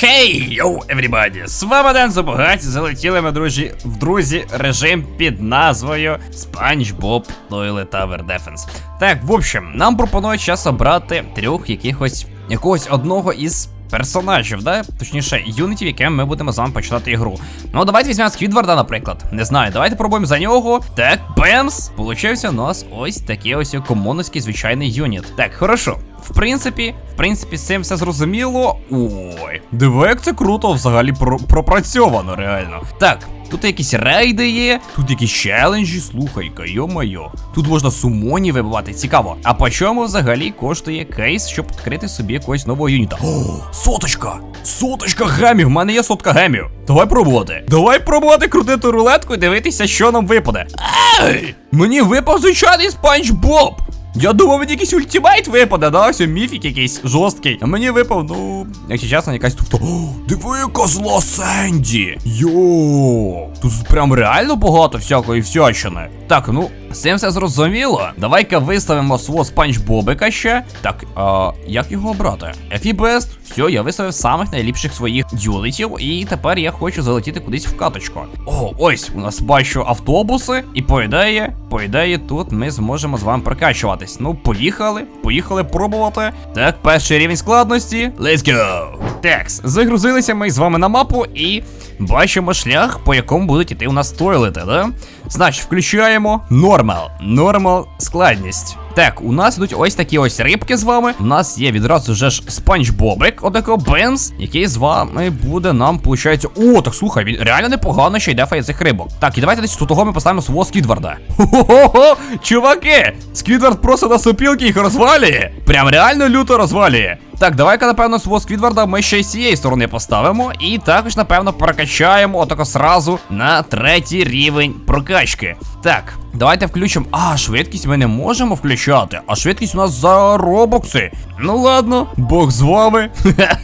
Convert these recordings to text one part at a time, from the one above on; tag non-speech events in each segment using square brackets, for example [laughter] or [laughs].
Хей, йоу, everybody! З вами Ден Забогаті, залетіли ми, друзі, в друзі, режим під назвою SpongeBob Toilet Tower Defense. Так, в общем, нам пропонують зараз обрати трьох якихось якогось одного із персонажів, да? Точніше, юнітів, яким ми будемо з вами починати ігру. Ну, давайте візьмемо Сквідварда, наприклад. Не знаю, давайте пробуємо за нього. Так, бемс! Получився у нас ось такий ось комоновський звичайний юніт. Так, хорошо. В принципі, в принципі, з цим все зрозуміло. Ой, диви, як це круто взагалі про пропрацьовано, реально. Так, тут якісь рейди є, тут якісь челенджі, слухай-ка, йо-майо. Тут можна сумоні вибивати, цікаво. А по чому взагалі коштує кейс, щоб відкрити собі якогось нового юніта? О, соточка! Соточка гемів! В мене є сотка гемів. Давай пробувати. Давай пробувати крутити рулетку і дивитися, що нам випаде. Ей! Мені випав звичайний спанч Боб! Я думав, мені якийсь ультимейт випаде, да? Ось міфік якийсь жорсткий. А мені випав, ну, якщо чесно, якась тут. О, диви, яка зла Сенді! Йоу! Тут прям реально багато всякої всячини. Так, ну, з все зрозуміло. Давай-ка виставимо свого спанч Бобика ще. Так, а як його обрати? Який бест? Все, я виставив самих найліпших своїх юнитів, і тепер я хочу залетіти кудись в каточку. О, ось у нас бачу автобуси, і по ідеї, по ідеї, тут ми зможемо з вами прокачуватись. Ну, поїхали, поїхали пробувати. Так, перший рівень складності. Let's go! Текс, загрузилися ми з вами на мапу і бачимо шлях, по якому будуть іти у нас тойлети, да? Значить, включаємо нормал. Нормал складність. Так, у нас йдуть ось такі ось рибки з вами. У нас є відразу вже ж спанч Бобик, отако Бенс, який з вами буде нам, получається. О, так слухай, він реально непогано ще йде фає цих рибок. Так, і давайте десь тут того ми поставимо свого Скідварда. Хо-хо-хо, чуваки! Скідвард просто на сопілки їх розвалює. Прям реально люто розвалює. Так, давай-ка, напевно, свого Сквідварда ми ще й з цієї сторони поставимо. І також, напевно, прокачаємо отако сразу на третій рівень прокачки тачки. Так, давайте включимо. А, швидкість ми не можемо включати. А швидкість у нас за робокси. Ну ладно, Бог з вами.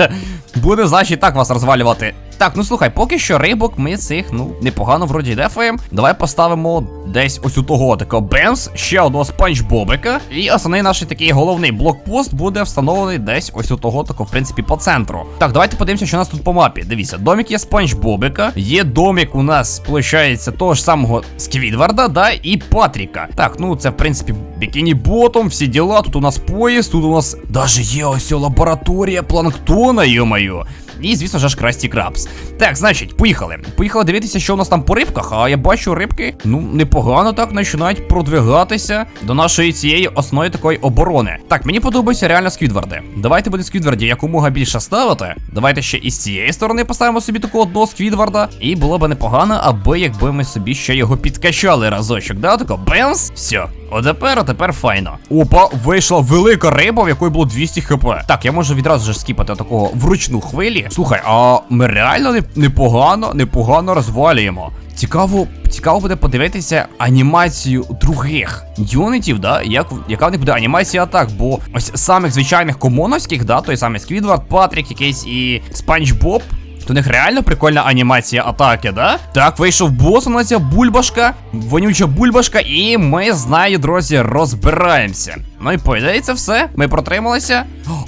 [laughs] Буде, значить, так вас розвалювати. Так, ну слухай, поки що рибок ми цих, ну, непогано вроді дефаємо. Давай поставимо десь ось у того такого Бенс, ще одного спанч Бобика. І основний наш такий головний блокпост буде встановлений десь ось у того, тако, в принципі, по центру. Так, давайте подивимося, що у нас тут по мапі. Дивіться, домик є спанч Бобика. Є домик у нас, виходить, того ж самого Сквідварда, да, і Патріка. Так, ну це, в принципі, бікіні ботом, всі діла. Тут у нас поїзд, тут у нас даже є ось лабораторія планктона, йо-моє. І, звісно ж, Красті Крабс. Так, значить, поїхали. Поїхали дивитися, що у нас там по рибках. А я бачу, рибки, ну, непогано так починають продвигатися до нашої цієї основної такої оборони. Так, мені подобаються реально сквідварди. Давайте буде сквідварді якомога більше ставити. Давайте ще із цієї сторони поставимо собі такого одного сквідварда. І було б непогано, аби якби ми собі ще його підкачали разочок. Да, тако бенс, все. О, тепер, а тепер файно. Опа, вийшла велика риба, в якої було 200 хп. Так, я можу відразу ж скіпати такого вручну хвилі. Слухай, а ми реально непогано, непогано розвалюємо. Цікаво, цікаво буде подивитися анімацію других юнітів, да? Як, яка в них буде анімація атак, бо ось самих звичайних комоновських, да, той самий Сквідвард, Патрік, якийсь і Спанч Боб. У них реально прикольна анімація атаки, да? Так, вийшов бос, у нас ця бульбашка, вонюча бульбашка, і ми з нею, друзі, розбираємося. Ну і по ідеї це все. Ми протрималися.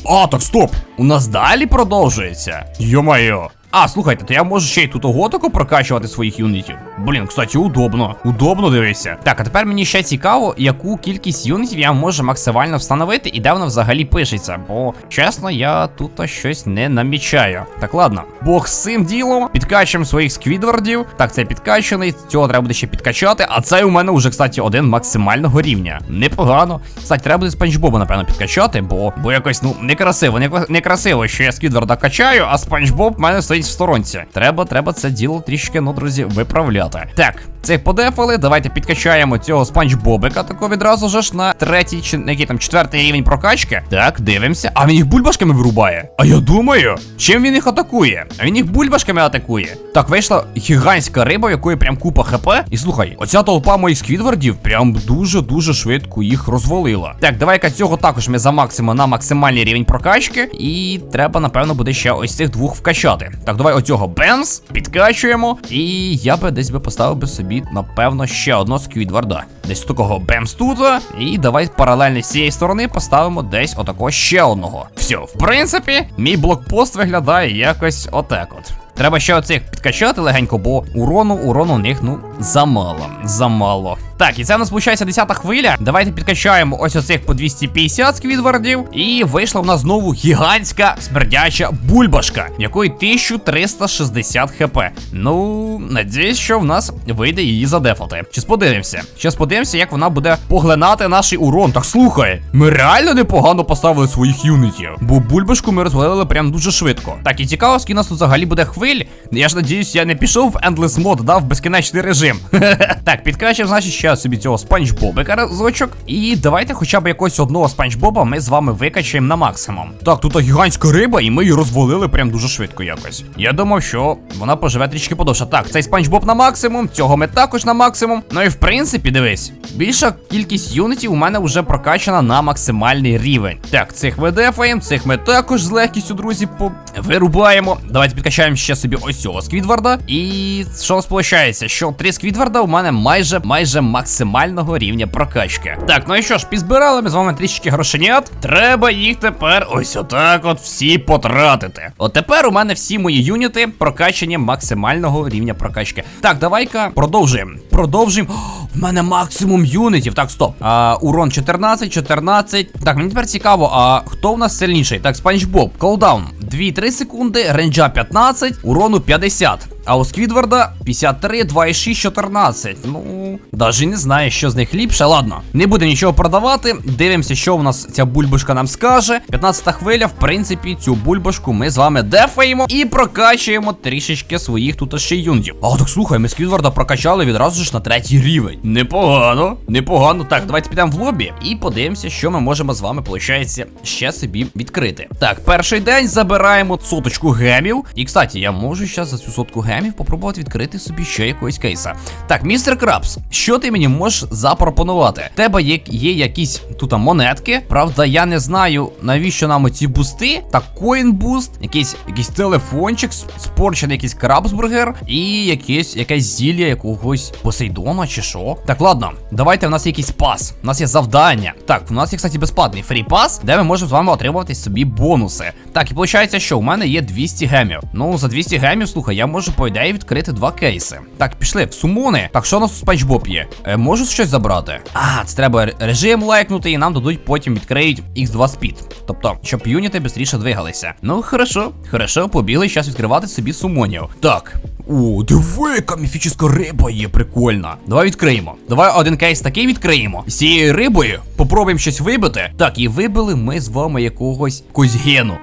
А, так стоп! У нас далі продовжується. Йо-майо. А, слухайте, то я можу ще й тут оготоку прокачувати своїх юнітів. Блін, кстати, удобно. Удобно дивися. Так, а тепер мені ще цікаво, яку кількість юнітів я можу максимально встановити і де воно взагалі пишеться. Бо, чесно, я тут щось не намічаю. Так, ладно. Бог з цим ділом. Підкачуємо своїх сквідвардів. Так, це підкачаний. Цього треба буде ще підкачати. А це у мене вже, кстати, один максимального рівня. Непогано. Кстати, треба буде спанч Боба, напевно, підкачати, бо бо якось, ну, некрасиво. Не, некрасиво, що я сквідварда качаю, а спанч Боб в мене стоїть в сторонці. Треба, треба це діло трішки, ну, друзі, виправляти. Так, цих подефали. Давайте підкачаємо цього спанч Бобика тако відразу ж на третій чи на який там четвертий рівень прокачки. Так, дивимося. А він їх бульбашками вирубає. А я думаю, чим він їх атакує? А він їх бульбашками атакує. Так, вийшла гігантська риба, в якої прям купа хп. І слухай, оця толпа моїх сквідвардів прям дуже-дуже швидко їх розвалила. Так, давай-ка цього також ми замаксимо на максимальний рівень прокачки. І треба, напевно, буде ще ось цих двох вкачати. Так, давай оцього бенз підкачуємо. І я би десь би поставив би собі напевно, ще одного сквідварда. Десь такого бемс тут. І давай паралельно з цієї сторони поставимо десь отакого ще одного. Все, в принципі, мій блокпост виглядає якось отак от. Треба ще оцих підкачати легенько, бо урону, урону у них, ну, замало. Замало. Так, і це у нас виходить 10 хвиля. Давайте підкачаємо ось оцих по 250 сквідвардів. І вийшла в нас знову гігантська смердяча бульбашка, якої 1360 хп. Ну, надіюсь, що в нас вийде її задефати. Щас подивимося. Щас подивимося, як вона буде поглинати наш урон. Так слухай, ми реально непогано поставили своїх юнітів. Бо бульбашку ми розвалили прям дуже швидко. Так, і цікаво, скільки нас тут взагалі буде хвиль. Я ж надіюсь, я не пішов в Endless Mode, да, в безкінечний режим. [laughs] так, підкачав, значить, ще собі цього спанч Бобика разочок. І давайте хоча б якогось одного спанч Боба ми з вами викачаємо на максимум. Так, тут гігантська риба, і ми її розвалили прям дуже швидко якось. Я думав, що вона поживе трішки подовше. Так, цей спанч Боб на максимум, цього ми також на максимум. Ну і в принципі, дивись, більша кількість юнітів у мене вже прокачана на максимальний рівень. Так, цих ми дефаємо, цих ми також з легкістю, друзі, вирубаємо. Давайте підкачаємо ще собі ось цього сквідварда. І що у нас виходить? Що три сквідварда у мене майже майже максимального рівня прокачки. Так, ну і що ж, підзбирали ми з вами трішки грошенят. Треба їх тепер ось отак от всі потратити. От тепер у мене всі мої юніти прокачані максимального рівня прокачки. Так, давай-ка продовжуємо. Продовжуємо. В мене максимум юнітів. Так, стоп. А, урон 14, 14. Так, мені тепер цікаво, а хто в нас сильніший? Так, Спанч Боб, колдаун. 2-3 секунди, ренджа 15, урону 50. А у Сквідварда 53, 2,6, 14. Ну, навіть не знаю, що з них ліпше. Ладно, не буде нічого продавати. Дивимося, що в нас ця бульбашка нам скаже. 15 хвиля, в принципі, цю бульбашку ми з вами дефаємо і прокачуємо трішечки своїх тут ще юнтів. А так слухай, ми Сквідварда прокачали відразу ж на третій рівень. Непогано, непогано. Так, давайте підемо в лобі і подивимося, що ми можемо з вами, виходить, ще собі відкрити. Так, перший день забираємо соточку гемів. І, кстати, я можу зараз за цю сотку гемів попробувати відкрити собі ще якогось кейса. Так, містер Крабс, що ти мені можеш запропонувати? Тебе є, є якісь тут монетки. Правда, я не знаю, навіщо нам оці бусти. Так, коін-буст, якийсь якийсь телефончик, спорчений якийсь крабсбургер і якесь якесь зілля якогось Посейдона чи що. Так, ладно, давайте в нас є якийсь пас. У нас є завдання. Так, у нас є, кстати, безплатний фрі-пас, де ми можемо з вами отримувати собі бонуси. Так, і виходить, що у мене є 200 гемів. Ну, за 200 гемів, слухай, я можу, по ідеї, відкрити два кейси. Так, пішли в сумони. Так, що у нас у Спанч є? Е, можу щось забрати? А, це треба режим лайкнути, і нам дадуть потім відкриють X2 Speed. Тобто, щоб юніти швидше двигалися. Ну, хорошо, хорошо, побігли зараз відкривати собі сумонів. Так. О, диви, яка міфічна риба є, прикольна. Давай відкриємо. Давай один кейс такий відкриємо. З цією рибою попробуємо щось вибити. Так, і вибили ми з вами якогось якогось гену.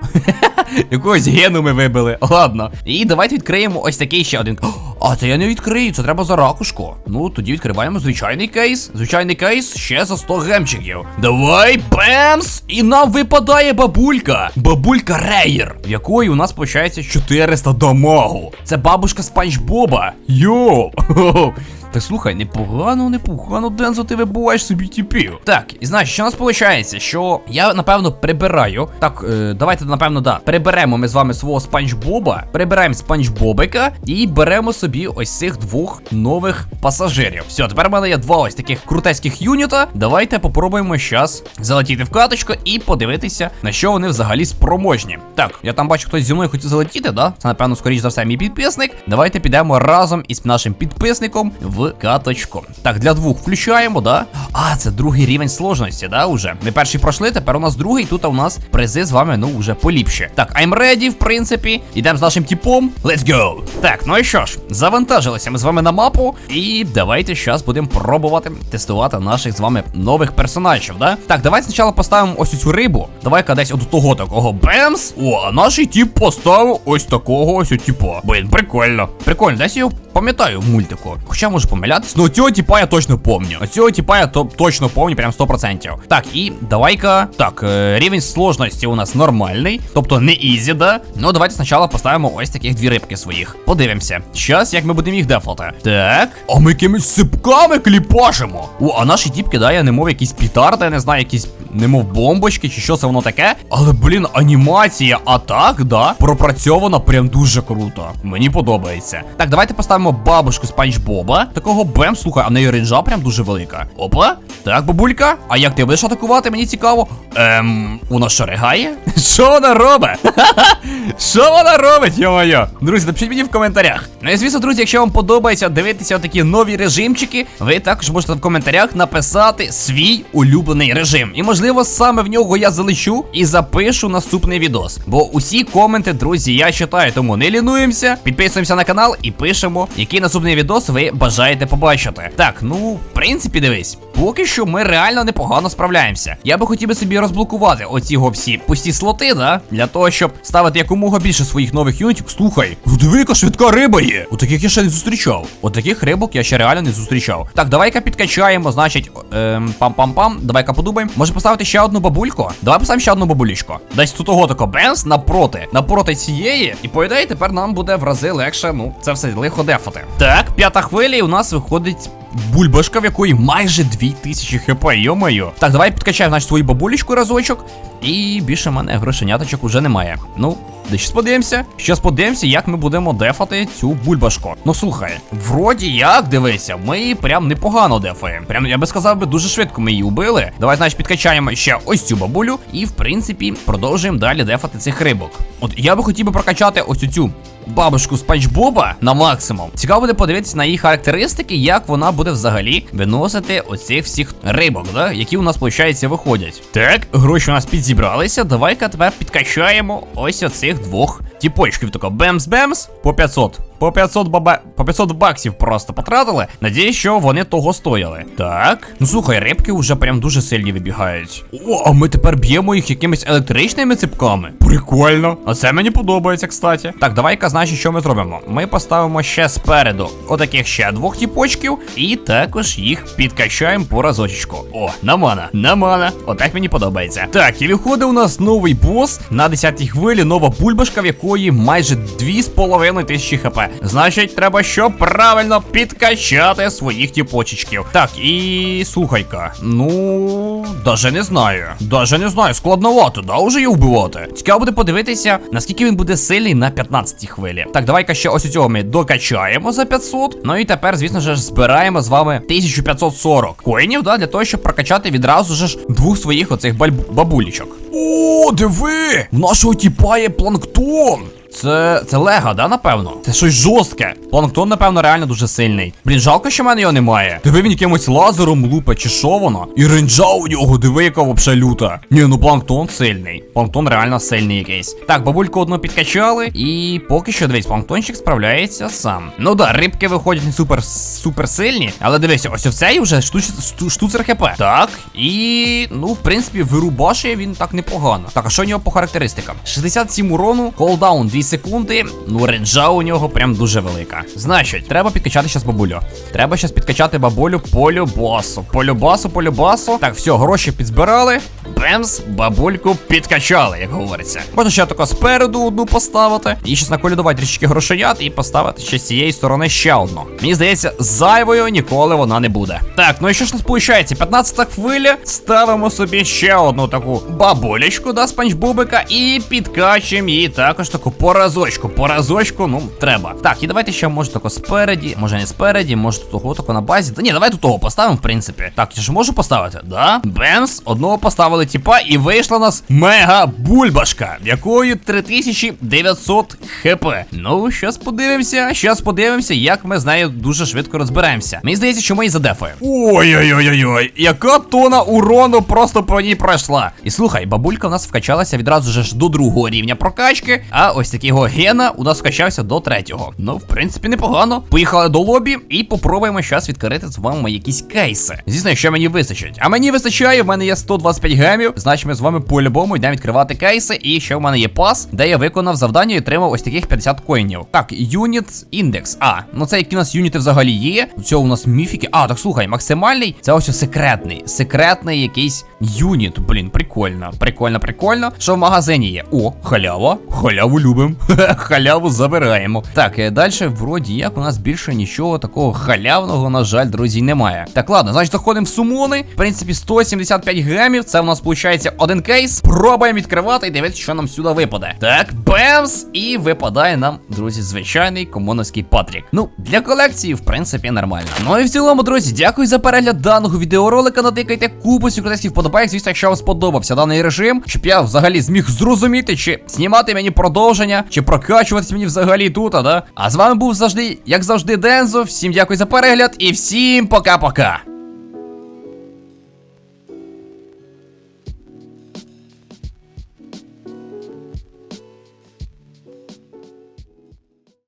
[laughs] Якогось гену ми вибили. Ладно. І давайте відкриємо ось такий ще один. А, це я не відкрию, це треба за ракушку. Ну, тоді відкриваємо звичайний кейс. Звичайний кейс ще за 100 гемчиків. Давай, бемс! І нам випадає бабулька. Бабулька Рейер, в якої у нас виходить 400 дамагу. Це бабушка Спанч Боба. Йоу! [laughs] Так слухай, непогано, непогано, Дензо, ти вибуваєш собі тіпів. Так, і знаєш, що у нас виходить? Що я, напевно, прибираю. Так, е, давайте, напевно, да. Переберемо ми з вами свого Спанч Боба, прибираємо Спанч Бобика і беремо собі ось цих двох нових пасажирів. Все, тепер в мене є два ось таких крутецьких юніта. Давайте попробуємо зараз залетіти в каточку і подивитися, на що вони взагалі спроможні. Так, я там бачу, хтось зі мною хотів залетіти, да? Це, напевно, скоріш за все, мій підписник. Давайте підемо разом із нашим підписником в каточку. Так, для двох включаємо, да? А, це другий рівень сложності, да, уже. Ми перший пройшли, тепер у нас другий. Тут у нас призи з вами, ну, вже поліпше. Так, I'm ready, в принципі. Йдемо з нашим типом. Let's go! Так, ну і що ж, завантажилися ми з вами на мапу. І давайте зараз будемо пробувати тестувати наших з вами нових персонажів, да? Так, давайте спочатку поставимо ось цю рибу. Давай-ка десь от того такого бемс. О, а наш тип поставив ось такого ось типа. Блін, прикольно. Прикольно, десь його пам'ятаю в мультику. Хоча можу помилятись. Ну цього типа я точно помню. Цього типа я то точно помню, прям 100%. Так, і давай-ка. Так, е, рівень сложності у нас нормальний. Тобто не ізі, да? Ну, давайте спочатку поставимо ось таких дві рибки своїх. Подивимося. Щас, як ми будемо їх дефати. Так. А ми якимись сипками кліпашимо. О, а наші тіп кидає, немов якісь пітарди, я не знаю, якісь, немов бомбочки, чи що це воно таке. Але, блін, анімація атак, да, пропрацьована прям дуже круто. Мені подобається. Так, давайте поставимо бабушку Спанч Боба. Так такого бем, слухай, а в неї рейнджа прям дуже велика. Опа, так, бабулька, а як ти будеш атакувати? Мені цікаво. Ем, вона що ригає? [laughs] Що вона робить? [laughs] Що вона робить, йо-моє? Друзі, напишіть мені в коментарях. Ну і звісно, друзі, якщо вам подобається дивитися такі нові режимчики, ви також можете в коментарях написати свій улюблений режим. І можливо саме в нього я залишу і запишу наступний відос. Бо усі коменти, друзі, я читаю, тому не лінуємося, підписуємося на канал і пишемо, який наступний відос ви бажаєте побачити. Так, ну, в принципі, дивись, поки що ми реально непогано справляємося. Я би хотів би собі розблокувати оці всі пусті слоти, да? Для того, щоб ставити якомога більше своїх нових юнітів. Слухай, диви, яка швидка риба є. От таких я ще не зустрічав. От таких рибок я ще реально не зустрічав. Так, давай-ка підкачаємо, значить, ем, пам-пам-пам. Давай-ка подумаємо. Може поставити ще одну бабульку? Давай поставимо ще одну бабулічку. Десь тут того тако бенс напроти. Напроти цієї. І по ідеї тепер нам буде в рази легше, ну, це все лихо дефати. Так, п'ята хвиля, нас виходить. Бульбашка, в якої майже 2000 хп, йо-моє. Так, давай підкачаємо значить, свою бабулечку разочок. І більше в мене грошеняточок уже немає. Ну, де щас подивимося. Щас подивимося, як ми будемо дефати цю бульбашку. Ну слухай, вроді як дивися, ми прям непогано дефаємо. Прям я би сказав би, дуже швидко ми її убили. Давай, значить, підкачаємо ще ось цю бабулю. І в принципі продовжуємо далі дефати цих рибок. От я би хотів би прокачати ось цю бабушку Спанч Боба на максимум. Цікаво буде подивитися на її характеристики, як вона буде взагалі виносити оцих всіх рибок, да? які у нас, виходить, виходять. Так, гроші у нас підзібралися. Давай-ка тепер підкачаємо ось оцих двох тіпочків. Тако бемс-бемс по 500. По 500 баба... по 500 баксів просто потратили. Надіюсь, що вони того стояли. Так. Ну слухай, рибки вже прям дуже сильні вибігають. О, а ми тепер б'ємо їх якимись електричними ципками. Прикольно. А це мені подобається, кстати. Так, давай-ка, значить, що ми зробимо? Ми поставимо ще спереду отаких ще двох тіпочків, і також їх підкачаємо по разочечку. О, намана, намана. Отак мені подобається. Так, і виходить у нас новий бос на 10-й хвилі, нова бульбашка, в якої майже 2,5 тисячі хп. Значить, треба що правильно підкачати своїх тіпочечків. Так, і слухай-ка. Ну, даже не знаю. Даже не знаю, складновато, да, уже її вбивати. Цікаво буде подивитися, наскільки він буде сильний на 15-й хвилі. Так, давай-ка ще ось цього ми докачаємо за 500. Ну і тепер, звісно ж, збираємо з вами 1540 коїнів, да, для того, щоб прокачати відразу ж двох своїх оцих бабулічок. О, диви! В нашого тіпа є планктон. Це це лега, да, напевно? Це щось жорстке. Планктон, напевно, реально дуже сильний. Блін, жалко, що в мене його немає. Диви він якимось лазером лупе, чи що воно? І ренджа у нього, диви, яка вообще люта. Ні, ну планктон сильний. Планктон реально сильний якийсь. Так, бабульку одну підкачали, і поки що дивись, планктончик справляється сам. Ну да, рибки виходять не супер супер сильні, але дивися, ось оцей вже штуч, шту, штуцер хп. Так, і ну, в принципі, вирубашує він так непогано. Так, а що у нього по характеристикам? 67 урону, колдаун 2 секунди. Ну, ренджа у нього прям дуже велика. Значить, треба підкачати щас бабулю. Треба щас підкачати бабулю полюбасу. Полюбасу, По любасу, по любасу. Так, все, гроші підзбирали. Бемс, бабульку підкачали, як говориться. Можна ще тако спереду одну поставити. І щас наколюдувати трішки грошенят і поставити ще з цієї сторони ще одну. Мені здається, зайвою ніколи вона не буде. Так, ну і що ж у нас виходить? 15 хвиля. Ставимо собі ще одну таку бабулечку, да, спанчбобика, і підкачуємо її також таку по разочку. По разочку, ну, треба. Так, і давайте ще може тако спереді, може не спереді, може тут того тако на базі. Та ні, давай тут того поставимо, в принципі. Так, я ж можу поставити? Да? Бемс, одного поставили типа, і вийшла нас мега бульбашка, якою 3900 хп. Ну, щас подивимося, щас подивимося, як ми з нею дуже швидко розберемося. Мені здається, що ми її задефаємо. Ой-ой-ой-ой, яка тона урону просто по ній пройшла. І слухай, бабулька у нас вкачалася відразу ж до другого рівня прокачки, а ось такого гена у нас вкачався до третього. Ну, в принципі, непогано. Поїхали до лобі і попробуємо зараз відкрити з вами якісь кейси. Звісно, що мені вистачить. А мені вистачає, в мене є 125 гемів. Значить, ми з вами по-любому йдемо відкривати кейси. І ще в мене є пас, де я виконав завдання і отримав ось таких 50 коїнів. Так, юніт індекс. А, ну це які у нас юніти взагалі є. У Цього у нас міфіки. А, так слухай, максимальний це ось секретний. Секретний якийсь юніт. Блін, прикольно. Прикольно, прикольно. Що в магазині є? О, халява. Халяву любим. [laughs] Халяву забираємо. Так, е, далі, вроді як у нас більше нічого такого халявного, на жаль, друзі, немає. Так, ладно, значить, заходимо в сумони. В принципі, 175 гемів. Це в нас нас виходить один кейс. Спробуємо відкривати і дивитися, що нам сюди випаде. Так, бемс! І випадає нам, друзі, звичайний комоновський Патрік. Ну, для колекції, в принципі, нормально. Ну і в цілому, друзі, дякую за перегляд даного відеоролика. Натикайте купу сюрпризів вподобайок, звісно, якщо вам сподобався даний режим, щоб я взагалі зміг зрозуміти, чи знімати мені продовження, чи прокачуватись мені взагалі тут, да? А з вами був завжди, як завжди, Дензо. Всім дякую за перегляд і всім пока-пока.